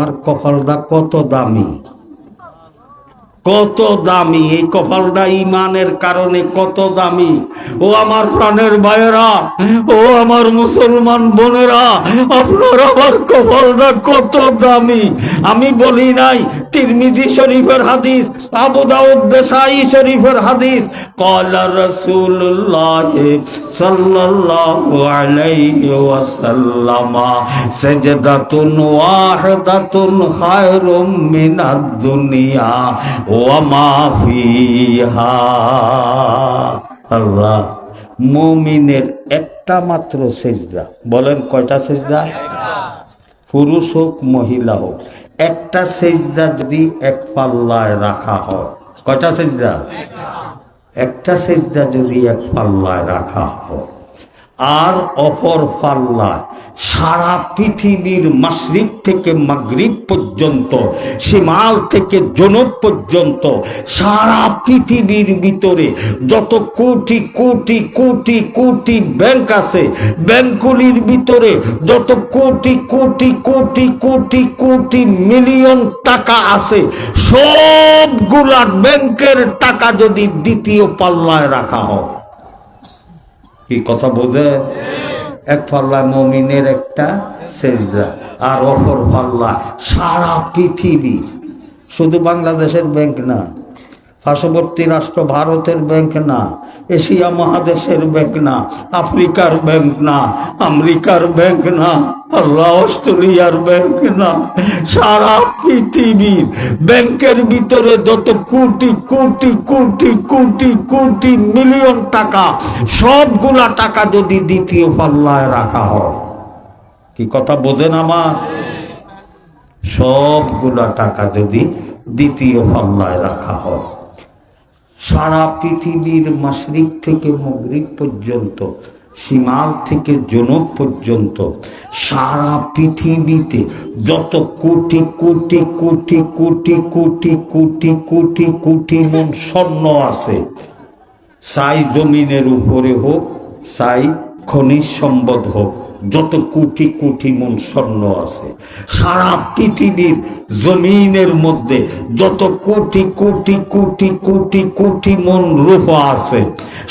আমার কপালটা কত দামি? কত দামি? এই কপালটা ইমানের কারণে কত দামি? ও আমার প্রাণের ভাইয়েরা, ও আমার মুসলমান বোনেরা, আপনার আমার কপালটা কত দামি? আমি বলি নাই তিরমিজি শরীফের হাদিস, আবু দাউদ দেসাই শরীফের হাদিস। কলা রাসূলুল্লাহ সাল্লাল্লাহু আলাইহি ওয়াসাল্লাম, সাজদাতুন ওয়াহিদাতুন খায়রুম মিনাদ দুনিয়া ওয়ামা ফিহা। আল্লাহ, মুমিনের একটা মাত্র সেজদা। বলেন কয়টা সেজদা? পুরুষ হোক, মহিলা হোক। একটা সেজদা যদি এক পাল্লায় রাখা হয় কয়টা সেজদা? একটা। সেজদা যদি এক পাল্লায় রাখা হয়। আর অপর পাল্লা সারা পৃথিবীর মাসরিক থেকে মাগরিব পর্যন্ত সীমাল থেকে জনক পর্যন্ত, সারা পৃথিবীর ভিতরে যত কোটি কোটি কোটি কোটি ব্যাংক আছে, ব্যাংকগুলির ভিতরে যত কোটি কোটি কোটি কোটি কোটি মিলিয়ন টাকা আছে, সবগুলা ব্যাংকের টাকা যদি দ্বিতীয় পাল্লায় রাখা হয়। কি কথা বোঝে? এক পাল্লা মমিনের একটা সেজদা, আর অপর পাল্লা সারা পৃথিবী। শুধু বাংলাদেশের ব্যাংক না পার্শ্ববর্তী রাষ্ট্র ভারতের ব্যাংক না, এশিয়া মহাদেশের ব্যাংক না, আফ্রিকার ব্যাংক না, আমেরিকার ব্যাংক না, আল্লাহ অস্ট্রেলিয়ার ব্যাংক না, সারা পৃথিবীর ব্যাংকের ভিতরে যত কোটি কোটি কোটি কোটি কোটি মিলিয়ন টাকা, সবগুলা টাকা যদি দ্বিতীয় পাল্লায় রাখা হয়, কি কথা বোঝেন আমার? সবগুলা টাকা যদি দ্বিতীয় পাল্লায় রাখা হয়। সারা পৃথিবীর মাসরিক থেকে মগরিব পর্যন্ত সীমাল থেকে জনক পর্যন্ত, সারা পৃথিবীতে যত কোটি কোটি কোটি কোটি কোটি কোটি কোটি কোটি মন স্বর্ণ আছে, সাই জমিনের উপরে হোক, সাই খনিজ সম্পদ হোক। যত কোটি কোটি মন স্বর্ণ আছে, সারা পৃথিবীর জমিনের মধ্যে যত কোটি কোটি কোটি কোটি কোটি মন রূপা আছে,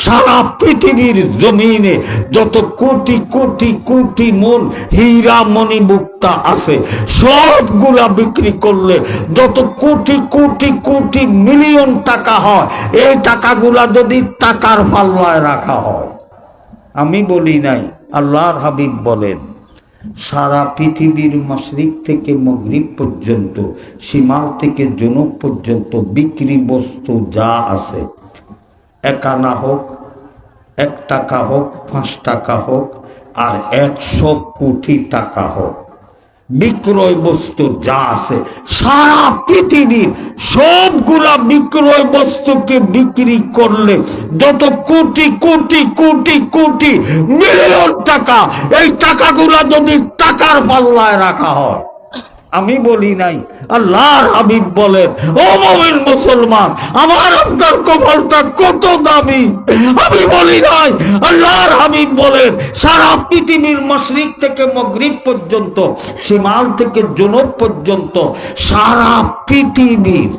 সারা পৃথিবীর জমিনে যত কোটি কোটি কোটি মন হীরা মণি মুক্তা আছে, সবগুলা বিক্রি করলে যত কোটি কোটি কোটি মিলিয়ন টাকা হয়, এই টাকাগুলা যদি টাকার পাল্লায় রাখা হয়, আমি বলি নাই আল্লাহর হাবিব বলেন, সারা পৃথিবীর মাসরিক থেকে মগরিব পর্যন্ত সীমাল থেকে জনক পর্যন্ত বিক্রি বস্তু যা আছে, একানা হোক, এক টাকা হোক, পাঁচ টাকা হোক, আর একশো কোটি টাকা হোক। বিক্রয় বস্তু যা আছে, সারা পৃথিবীর সবগুলা বিক্রয় বস্তুকে বিক্রি করলে যত কোটি কোটি কোটি কোটি মিলিয়ন টাকা, এই টাকাগুলা যদি টাকার পাল্লায় রাখা হয় আমি বলি নাই। আল্লাহর হাবিব বলেন, ও মমিন মুসলমান, আমার আপনার কপালটা কত দামি? আমি বলি নাই। আল্লাহর হাবিব বলেন, সারা পৃথিবীর মশরিক থেকে মগরিব পর্যন্ত, সীমাল থেকে জনব পর্যন্ত, সারা পৃথিবীর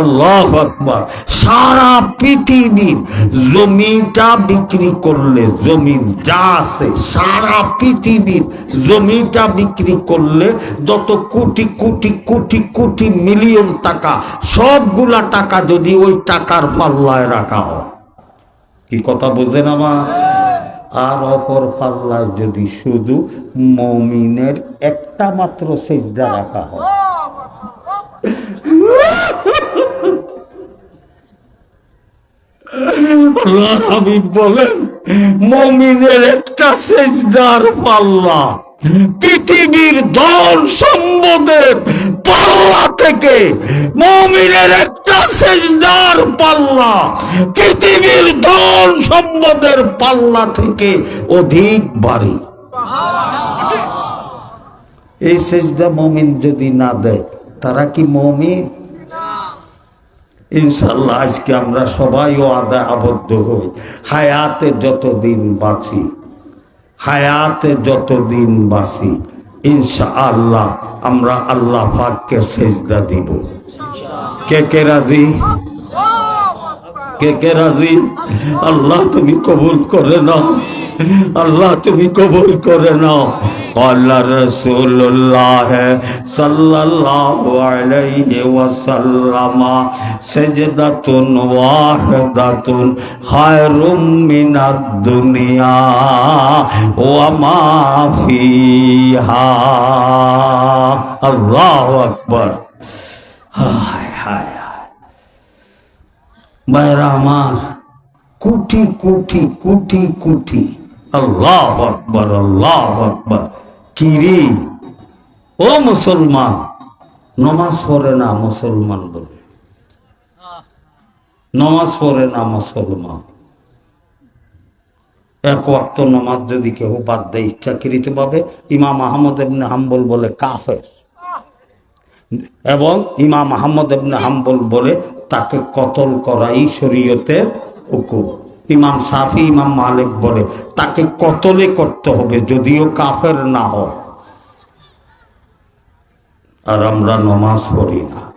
আল্লাহ আকবর। সারা পৃথিবীর জমিটা বিক্রি করলে জমিন যা আছে, সারা পৃথিবীর জমিটা বিক্রি করলে যত কোটি কোটি কোটি কোটি মিলিয়ন টাকা, সবগুলা টাকা যদি ওই টাকার পাল্লায় রাখা হয়। কি কথা বোঝেন আমার? আর অপর পাল্লায় যদি শুধু মমিনের একটা মাত্র সেজদা রাখা হয়। আল্লাহর হাবিব বলেন, মমিনের একটা সেজদার পাল্লা। পৃথিবীর পাল্লা থেকে মমিনের একটা সেজদার পাল্লা। পৃথিবীর পাল্লা থেকে অধিক ভারী এই সেজদা মমিন যদি না দেয়, তারা কি মমিন? ইনশাল্লাহ আজকে আমরা সবাই আদা আবদ্ধ হই। হায়াতে যতদিন বাঁচি, হায়াতে যতদিন বাঁচি ইনশা আল্লাহ আমরা আল্লাহ পাককে সেজদা দিব। কে কে রাজি? কে কে রাজি? আল্লাহ তুমি কবুল করে নাও। আল্লাহ, তুমি কবুল করে নাও। আল্লাহ রসুল্লাহ ওয়াসাল্লাম সাজদাতুন ওয়াহিদাতুন খায়রুম মিনাদ দুনিয়া ওয়া মা ফিহা আল্লাহু আকবার হায় হায় বাইরা আমার, কোটি কোটি কোটি কোটি। আল্লাহ আকবর আল্লাহ আকবর। কিরি ও মুসলমান, নমাজ পড়ে না মুসলমান বলে। নমাজ পড়ে না মুসলমান। এক ওয়াক্ত নমাজ যদি কেউ বাদ দেয়, ইচ্ছাকৃত ভাবে ইমাম আহমদ এমনি হাম্বল বলে কাফের। এবং ইমাম আহমদ ইবনে হাম্বল বলে তাকে কতল করাই শরীয়তের হুকুম। ইমাম সাফি, ইমাম মালিক বলে, তাকে কতলে করতে হবে যদিও কাফের না হয়। আর আমরা নমাজ পড়ি না।